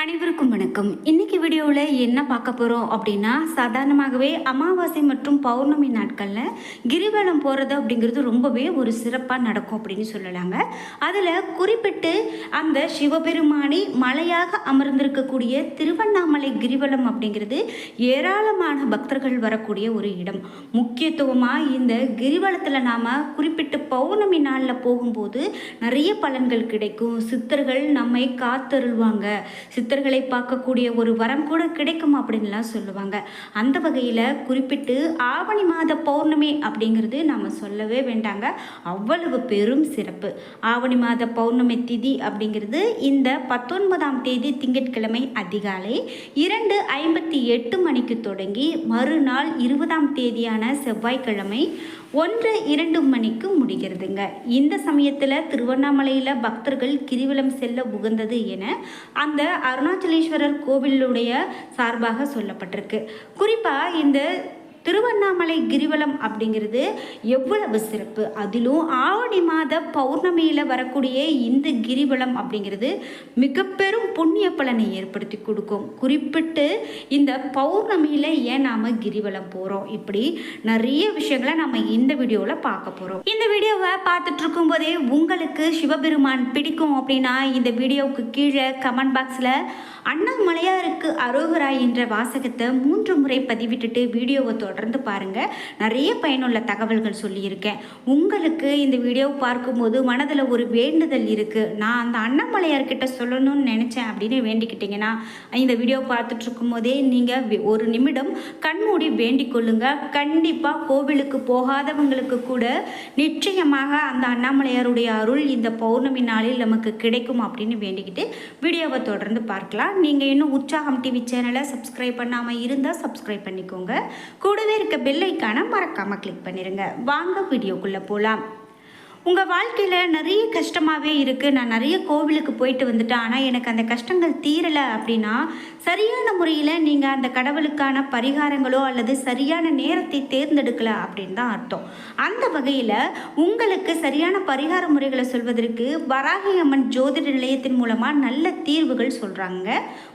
அனைவருக்கும் வணக்கம். இன்னைக்கு வீடியோவில் என்ன பார்க்க போகிறோம் அப்படின்னா சாதாரணமாகவே அமாவாசை மற்றும் பௌர்ணமி நாட்களில் கிரிவலம் போகிறது அப்படிங்கிறது ரொம்பவே ஒரு சிறப்பாக நடக்கும் அப்படின்னு சொல்லலாங்க. அதில் குறிப்பிட்டு அந்த சிவபெருமானை மலையாக அமர்ந்திருக்கக்கூடிய திருவண்ணாமலை கிரிவலம் அப்படிங்கிறது ஏராளமான பக்தர்கள் வரக்கூடிய ஒரு இடம். முக்கியத்துவமாக இந்த கிரிவலத்தில் நாம் குறிப்பிட்டு பௌர்ணமி நாளில் போகும்போது நிறைய பலன்கள் கிடைக்கும். சித்தர்கள் நம்மை காத்தருள்வாங்க. சித்தர்களை பார்க்கக்கூடிய ஒரு வரம் கூட கிடைக்கும் அப்படின்லாம் சொல்லுவாங்க. அந்த வகையில் குறிப்பிட்டு ஆவணி மாத பௌர்ணமி அப்படிங்கிறது நம்ம சொல்லவே வேண்டாங்க. அவ்வளவு பெரும் சிறப்பு. ஆவணி மாத பௌர்ணமி திதி அப்படிங்கிறது இந்த பத்தொன்பதாம் தேதி திங்கட்கிழமை அதிகாலை இரண்டு ஐம்பத்தி எட்டு மணிக்கு தொடங்கி மறுநாள் இருபதாம் தேதியான செவ்வாய்க்கிழமை ஒன்று இரண்டு மணிக்கு முடிகிறதுங்க. இந்த சமயத்தில் திருவண்ணாமலையில் பக்தர்கள் கிரிவலம் செல்ல உகந்தது என அந்த அருணாச்சலேஸ்வரர் கோவிலுடைய சார்பாக சொல்லப்பட்டிருக்கு. குறிப்பாக இந்த திருவண்ணாமலை கிரிவலம் அப்படிங்கிறது எவ்வளவு சிறப்பு. அதிலும் ஆவணி மாத பௌர்ணமியில் வரக்கூடிய இந்த கிரிவலம் அப்படிங்கிறது மிக பெரும் புண்ணிய பலனை ஏற்படுத்தி கொடுக்கும். குறிப்பிட்டு இந்த பௌர்ணமியில் ஏன் நாம் கிரிவலம் போகிறோம் இப்படி நிறைய விஷயங்களை நம்ம இந்த வீடியோவில் பார்க்க போகிறோம் இந்த வீடியோவை பார்த்துட்டு இருக்கும்போதே உங்களுக்கு சிவபெருமான் பிடிக்கும் அப்படின்னா இந்த வீடியோவுக்கு கீழே கமெண்ட் பாக்ஸில் அண்ணாமலையாருக்கு அரோகரா என்ற வாசகத்தை மூன்று முறை பதிவிட்டுட்டு வீடியோவை தொடர்ந்து பாருங்கள் நிறைய பயனுள்ள தகவல்கள் சொல்லியிருக்கேன். உங்களுக்கு இந்த வீடியோவை பார்க்கும்போது மனதில் ஒரு வேண்டுதல் இருக்குது நான் அந்த அண்ணாமலையார்கிட்ட சொல்லணும்னு நினச்சேன் அப்படின்னு வேண்டிக்கிட்டீங்கன்னா இந்த வீடியோ பார்த்துட்ருக்கும் போதே நீங்கள் ஒரு நிமிடம் கண்மூடி வேண்டிக் கொள்ளுங்கள் கண்டிப்பாக கோவிலுக்கு போகாதவங்களுக்கு கூட நிச்சயமாக அந்த அண்ணாமலையாருடைய அருள் இந்த பௌர்ணமி நாளில் நமக்கு கிடைக்கும் அப்படின்னு வேண்டிக்கிட்டு வீடியோவை தொடர்ந்து பார்க்கலாம். நீங்கள் இன்னும் உற்சாகம் டிவி சேனலை சப்ஸ்கிரைப் பண்ணாமல் இருந்தால் சப்ஸ்கிரைப் பண்ணிக்கோங்க. கூட கூடவே இருக்க பெல் ஐக்கானை மறக்காமல் கிளிக் பண்ணிடுங்க வாங்க வீடியோக்குள்ளே போகலாம் உங்கள் வாழ்க்கையில் நிறைய கஷ்டமாகவே இருக்குது நான் நிறைய கோவிலுக்கு போயிட்டு வந்துட்டேன். ஆனால் எனக்கு அந்த கஷ்டங்கள் தீரலை அப்படின்னா சரியான முறையில் நீங்கள் அந்த கடவுளுக்கான பரிகாரங்களோ அல்லது சரியான நேரத்தை தேர்ந்தெடுக்கல அப்படின்னு தான் அர்த்தம். அந்த வகையில் உங்களுக்கு சரியான பரிகார முறைகளை சொல்வதற்கு வராகி அம்மன் ஜோதிட நிலையத்தின் மூலமாக நல்ல தீர்வுகள் சொல்கிறாங்க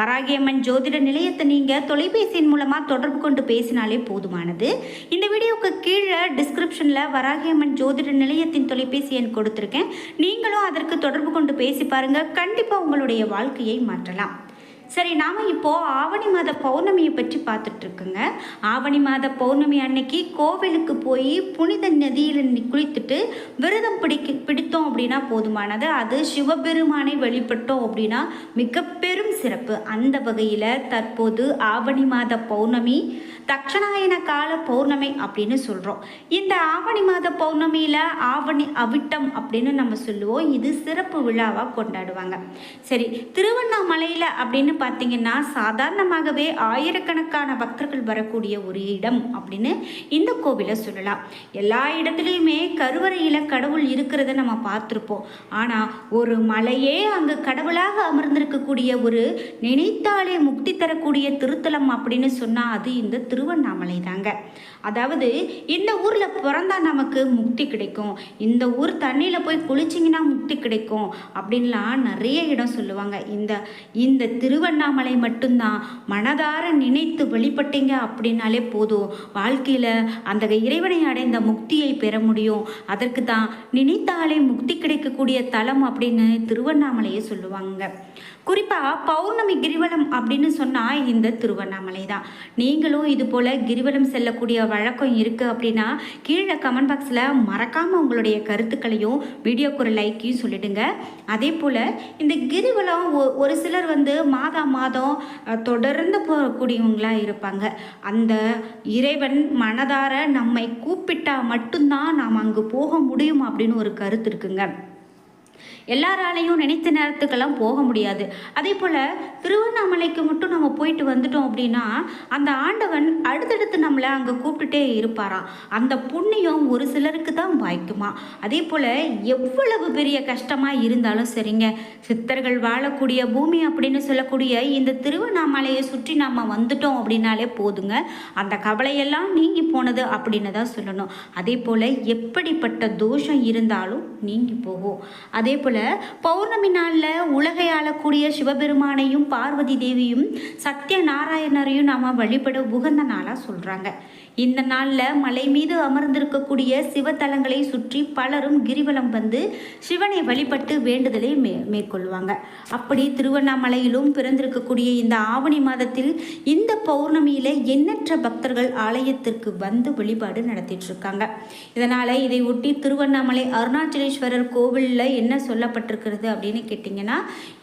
வராகி அம்மன் ஜோதிட நிலையத்தை நீங்கள் தொலைபேசியின் மூலமாக தொடர்பு கொண்டு பேசினாலே போதுமானது. இந்த வீடியோவுக்கு கீழே டிஸ்கிரிப்ஷனில் வராகியம்மன் ஜோதிட நிலையத்தின் தொலைபேசி எண் கொடுத்துருக்கேன். நீங்களும் அதற்கு தொடர்பு கொண்டு பேசி பாருங்கள் கண்டிப்பாக உங்களுடைய வாழ்க்கையை மாற்றலாம். சரி நாம் இப்போது ஆவணி மாத பௌர்ணமியை பற்றி பார்த்துட்ருக்குங்க ஆவணி மாத பௌர்ணமி அன்னைக்கு கோவிலுக்கு போய் புனித நதியில் குளித்துட்டு விரதம் பிடிக்க பிடித்தோம் அப்படின்னா போதுமானது. அது சிவபெருமானை வழிபட்டோம் அப்படின்னா மிக பெரும் சிறப்பு. அந்த வகையில் தற்போது ஆவணி மாத பௌர்ணமி தட்சணாயன கால பௌர்ணமி அப்படின்னு சொல்கிறோம் இந்த ஆவணி மாத பௌர்ணமியில் ஆவணி அவிட்டம் அப்படின்னு நம்ம சொல்லுவோம். இது சிறப்பு விழாவாக கொண்டாடுவாங்க. சரி திருவண்ணாமலையில் அப்படின்னு பார்த்தீங்கன்னா சாதாரணமாகவே ஆயிரக்கணக்கான பக்தர்கள் வரக்கூடிய ஒரு இடம் அப்படின்னு இந்த கோவிலை சொல்லலாம். எல்லா இடத்துலையுமே கருவறையில் கடவுள் இருக்கிறத நம்ம பார்த்துருப்போம். ஆனால் ஒரு மலையே அங்கு கடவுளாக அமர்ந்திருக்கக்கூடிய ஒரு நினைத்தாலே முக்தி தரக்கூடிய திருத்தலம் அப்படின்னு சொன்னால் அது இந்த திருவண்ணாமலை தாங்க. அதாவது இந்த ஊரில் பிறந்தா நமக்கு முக்தி கிடைக்கும். இந்த ஊர் தண்ணியில் போய் குளிச்சிங்கன்னா முக்தி கிடைக்கும். அப்படின்லாம் நிறைய இடம் சொல்லுவாங்க. இந்த இந்த திருவண்ணாமலை மட்டும்தான். மனதார நினைத்து வழிபட்டீங்க அப்படின்னாலே போதும். வாழ்க்கையில் அந்த இறைவனை அடைந்த முக்தியை பெற முடியும். அதற்கு தான் நினைத்தாலே முக்தி கிடைக்கக்கூடிய தலம் அப்படின்னு திருவண்ணாமலையை சொல்லுவாங்க குறிப்பாக பௌர்ணமி கிரிவலம் அப்படின்னு சொன்னால் இந்த திருவண்ணாமலை தான். நீங்களும் இது போல் கிரிவலம் செல்லக்கூடிய வழக்கம் இருக்குது அப்படின்னா கீழே கமெண்ட் பாக்ஸில் மறக்காமல் உங்களுடைய கருத்துக்களையும் வீடியோக்கு ஒரு லைக்கையும் சொல்லிடுங்க. அதே போல் இந்த கிரிவலம் ஒ- ஒரு சிலர் வந்து மாதா மாதம் தொடர்ந்து போகக்கூடியவங்களாக இருப்பாங்க. அந்த இறைவன் மனதார நம்மை கூப்பிட்டா மட்டும்தான் நாம் அங்கு போக முடியும் அப்படின்னு ஒரு கருத்து இருக்குங்க. எல்லாராலையும் நினைத்த நேரத்துக்கெல்லாம் போக முடியாது. அதே போல் திருவண்ணாமலைக்கு மட்டும் நம்ம போயிட்டு வந்துட்டோம் அப்படின்னா அந்த ஆண்டவன் அடுத்தடுத்து நம்மளை அங்கே கூப்பிட்டுட்டே இருப்பாராம் அந்த புண்ணியம் ஒரு சிலருக்கு தான் வாய்க்குமா? அதே போல் எவ்வளவு பெரிய கஷ்டமாக இருந்தாலும் சரிங்க. சித்தர்கள் வாழக்கூடிய பூமி அப்படின்னு சொல்லக்கூடிய இந்த திருவண்ணாமலையை சுற்றி நம்ம வந்துட்டோம் அப்படின்னாலே போதுங்க. அந்த கவலையெல்லாம் நீங்கி போனது அப்படின்னு தான் சொல்லணும். அதே போல் எப்படிப்பட்ட தோஷம் இருந்தாலும் நீங்கி போகும். அது அதே போல் பௌர்ணமி நாளில் உலகை ஆளக்கூடிய சிவபெருமானையும் பார்வதி தேவியும் சத்ய நாராயணரையும் நாம் வழிபட உகந்த நாளாக சொல்கிறாங்க இந்த நாளில் மலை மீது அமர்ந்திருக்கக்கூடிய சிவத்தலங்களை சுற்றி பலரும் கிரிவலம் வந்து சிவனை வழிபட்டு வேண்டுதலை மே மேற்கொள்வாங்க. அப்படி திருவண்ணாமலையிலும் பிறந்திருக்கக்கூடிய இந்த ஆவணி மாதத்தில் இந்த பௌர்ணமியில் எண்ணற்ற பக்தர்கள் ஆலயத்திற்கு வந்து வழிபாடு நடத்திட்டு இருக்காங்க. இதனால் இதை ஒட்டி திருவண்ணாமலை அருணாச்சலேஸ்வரர் கோவிலில் என்ன சொல்லப்பட்டிருக்கிறது அப்படின்னு கேட்டிங்கன்னா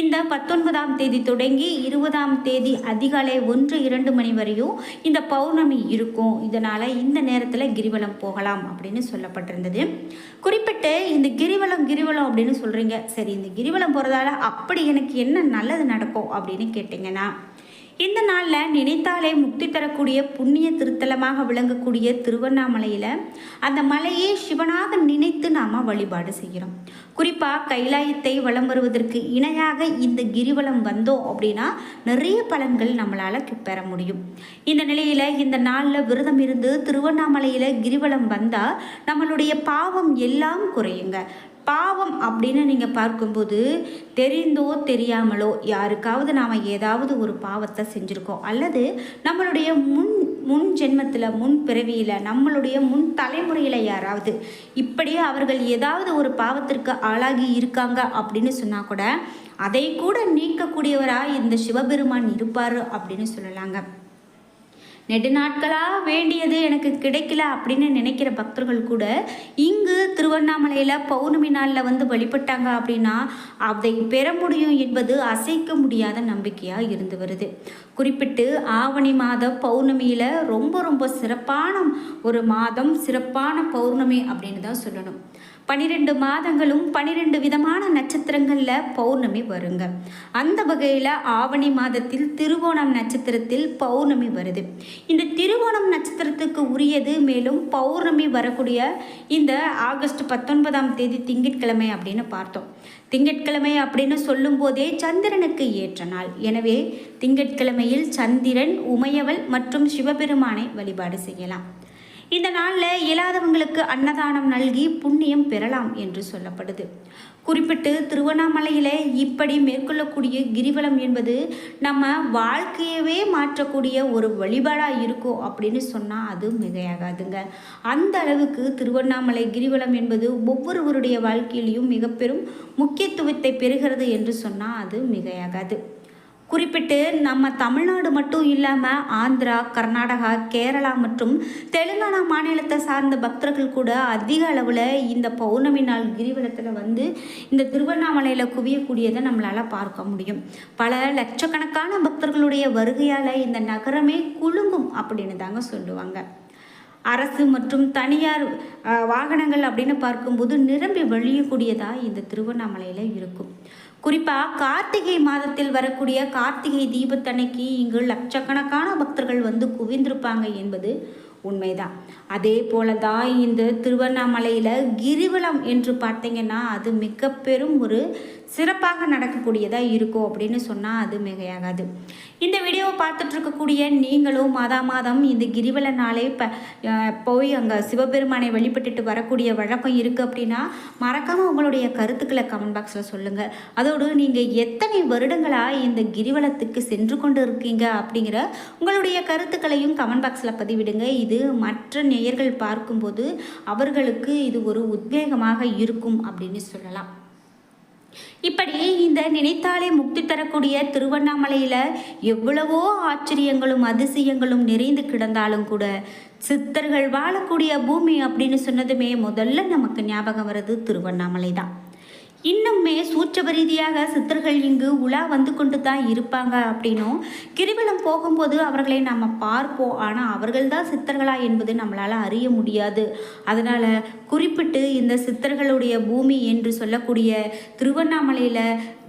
இந்த பத்தொன்பதாம் தேதி தொடங்கி இருபதாம் தேதி அதிகாலை ஒன்று இரண்டு மணி வரையும் இந்த பௌர்ணமி இருக்கும். இதனால் இந்த நேரத்தில் கிரிவலம் போகலாம் அப்படின்னு சொல்லப்பட்டிருந்தது. குறிப்பிட்டு இந்த கிரிவலம் கிரிவலம் அப்படின்னு சொல்கிறீங்க சரி இந்த கிரிவலம் போகிறதால அப்படி எனக்கு என்ன நல்லது நடக்கும் அப்படின்னு கேட்டிங்கன்னா இந்த நாளில் நினைத்தாலே முக்தி தரக்கூடிய புண்ணிய திருத்தலமாக விளங்கக்கூடிய திருவண்ணாமலையில் அந்த மலையை சிவனாக நினைத்து நாம் வழிபாடு செய்கிறோம் குறிப்பாக கைலாயத்தை வலம் வருவதற்கு இணையாக இந்த கிரிவலம் வந்தோம் அப்படின்னா நிறைய பலன்கள் நம்மளால் பெற முடியும். இந்த நிலையில் இந்த நாளில் விரதம் இருந்து திருவண்ணாமலையில் கிரிவலம் வந்தால் நம்மளுடைய பாவம் எல்லாம் குறையுங்க. பாவம் அப்படின்னு நீங்கள் பார்க்கும்போது தெரிந்தோ தெரியாமலோ யாருக்காவது நாம் ஏதாவது ஒரு பாவத்தை செஞ்சுருக்கோம். அல்லது நம்மளுடைய முன் முன் ஜென்மத்தில் முன் பிறவியில் நம்மளுடைய முன் தலைமுறையில் யாராவது இப்படியே அவர்கள் ஏதாவது ஒரு பாவத்திற்கு ஆளாகி இருக்காங்க அப்படின்னு சொன்னால் கூட அதை கூட நீக்கக்கூடியவராக இந்த சிவபெருமான் இருப்பார் அப்படின்னு சொல்லலாங்க. நெடுநாட்களாக வேண்டியது எனக்கு கிடைக்கல அப்படின்னு நினைக்கிற பக்தர்கள் கூட இங்கு திருவண்ணாமலையில் பௌர்ணமி நாளில் வந்து வழிபட்டாங்க அப்படின்னா அதை பெற முடியும் என்பது அசைக்க முடியாத நம்பிக்கையாக இருந்து வருது. குறிப்பிட்டு ஆவணி மாத பௌர்ணமியில் ரொம்ப ரொம்ப சிறப்பான ஒரு மாதம் சிறப்பான பௌர்ணமி அப்படின்னு தான் சொல்லணும். பனிரெண்டு மாதங்களும் பனிரெண்டு விதமான நட்சத்திரங்களில் பௌர்ணமி வருங்க. அந்த வகையில் ஆவணி மாதத்தில் திருவோணம் நட்சத்திரத்தில் பௌர்ணமி வருது. இந்த திருவோணம் நட்சத்திரத்துக்கு உரியது மேலும் பௌர்ணமி வரக்கூடிய இந்த ஆகஸ்ட் பத்தொன்பதாம் தேதி திங்கட்கிழமை அப்படின்னு பார்த்தோம். திங்கட்கிழமை அப்படின்னு சொல்லும்போதே சந்திரனுக்கு ஏற்ற நாள். எனவே திங்கட்கிழமையில் சந்திரன் உமையவள் மற்றும் சிவபெருமானை வழிபாடு செய்யலாம். இந்த நாளில் இயலாதவங்களுக்கு அன்னதானம் நல்கி புண்ணியம் பெறலாம் என்று சொல்லப்படுது. குறிப்பிட்டு திருவண்ணாமலையில் இப்படி மேற்கொள்ளக்கூடிய கிரிவலம் என்பது நம்ம வாழ்க்கையவே மாற்றக்கூடிய ஒரு வழிபாடாக இருக்கும் அப்படின்னு சொன்னால் அது மிகையாகாதுங்க. அந்த அளவுக்கு திருவண்ணாமலை கிரிவலம் என்பது ஒவ்வொருவருடைய வாழ்க்கையிலையும் மிக பெரும் முக்கியத்துவத்தை பெறுகிறது என்று சொன்னால் அது மிகையாகாது. குறிப்பிட்டு நம்ம தமிழ்நாடு மட்டும் இல்லாமல் ஆந்திரா கர்நாடகா கேரளா மற்றும் தெலுங்கானா மாநிலத்தை சார்ந்த பக்தர்கள் கூட அதிக அளவில் இந்த பௌர்ணமி நாள் கிரிவலத்தில் வந்து இந்த திருவண்ணாமலையில் குவியக்கூடியதை நம்மளால் பார்க்க முடியும். பல லட்சக்கணக்கான பக்தர்களுடைய வருகையால் இந்த நகரமே குலுங்கும் அப்படின்னு தாங்க சொல்லுவாங்க. அரசு மற்றும் தனியார் வாகனங்கள் அப்படின்னு பார்க்கும்போது நிரம்பி வழியக்கூடியதாக இந்த திருவண்ணாமலையில் இருக்கும். குறிப்பாக கார்த்திகை மாதத்தில் வரக்கூடிய கார்த்திகை தீபத்தன்னைக்கு இங்கு லட்சக்கணக்கான பக்தர்கள் வந்து குவிந்திருப்பாங்க என்பது உண்மைதான். அதே போல தான் இந்த திருவண்ணாமலையில் கிரிவலம் என்று பார்த்தீங்கன்னா அது மிக பெரும் ஒரு சிறப்பாக நடக்கக்கூடியதாக இருக்கும் அப்படின்னு சொன்னால் அது மிகையாகாது. இந்த வீடியோவை பார்த்துட்ருக்கக்கூடிய நீங்களும் மாதா மாதம் இந்த கிரிவல நாளே இப்போ போய் அங்கே சிவபெருமானை வழிபட்டுட்டு வரக்கூடிய வழக்கம் இருக்குது அப்படின்னா மறக்காமல் உங்களுடைய கருத்துக்களை கமெண்ட் பாக்ஸில் சொல்லுங்கள் அதோடு நீங்கள் எத்தனை வருடங்களாக இந்த கிரிவலத்துக்கு சென்று கொண்டு இருக்கீங்க அப்படிங்கிற உங்களுடைய கருத்துக்களையும் கமெண்ட் பாக்ஸில் பதிவிடுங்க. இது மற்ற நேயர்கள் பார்க்கும்போது அவர்களுக்கு இது ஒரு உத்வேகமாக இருக்கும் அப்படின்னு சொல்லலாம். இப்படி இந்த நினைத்தாலே முக்தி தரக்கூடிய திருவண்ணாமலையில் எவ்வளவோ ஆச்சரியங்களும் அதிசயங்களும் நிறைந்து கிடந்தாலும் கூட சித்தர்கள் வாழக்கூடிய பூமி அப்படின்னு சொன்னதுமே முதல்ல நமக்கு ஞாபகம் வர்றது திருவண்ணாமலை தான் இன்னுமே சூற்றப ரீதியாக சித்தர்கள் இங்கு உலா வந்து கொண்டு தான் இருப்பாங்க அப்படின்னும் கிரிவலம் போகும்போது அவர்களை நம்ம பார்ப்போம். ஆனால் அவர்கள் தான் சித்தர்களா என்பது நம்மளால் அறிய முடியாது. அதனால் குறிப்பிட்டு இந்த சித்தர்களுடைய பூமி என்று சொல்லக்கூடிய திருவண்ணாமலையில்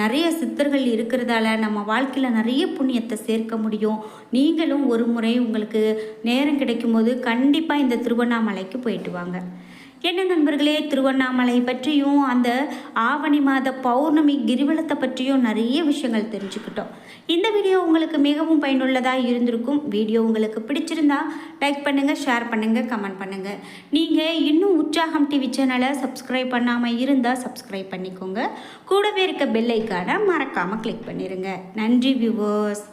நிறைய சித்தர்கள் இருக்கிறதால நம்ம வாழ்க்கையில் நிறைய புண்ணியத்தை சேர்க்க முடியும். நீங்களும் ஒரு முறை உங்களுக்கு நேரம் கிடைக்கும்போது கண்டிப்பாக இந்த திருவண்ணாமலைக்கு போயிட்டு வாங்க. என்ன நண்பர்களே திருவண்ணாமலை பற்றியும் அந்த ஆவணி மாத பௌர்ணமி கிரிவலத்தை பற்றியும் நிறைய விஷயங்கள் தெரிஞ்சுக்கிட்டோம். இந்த வீடியோ உங்களுக்கு மிகவும் பயனுள்ளதாக இருந்திருக்கும். வீடியோ உங்களுக்கு பிடிச்சிருந்தா லைக் பண்ணுங்கள் ஷேர் பண்ணுங்கள் கமெண்ட் பண்ணுங்கள் நீங்கள் இன்னும் உற்சாகம் டிவி சேனலை சப்ஸ்கிரைப் பண்ணாமல் இருந்தால் சப்ஸ்கிரைப் பண்ணிக்கோங்க. கூடவே இருக்க பெல்லைக்கான மறக்காமல் கிளிக் பண்ணிடுங்க நன்றி வியூவர்ஸ்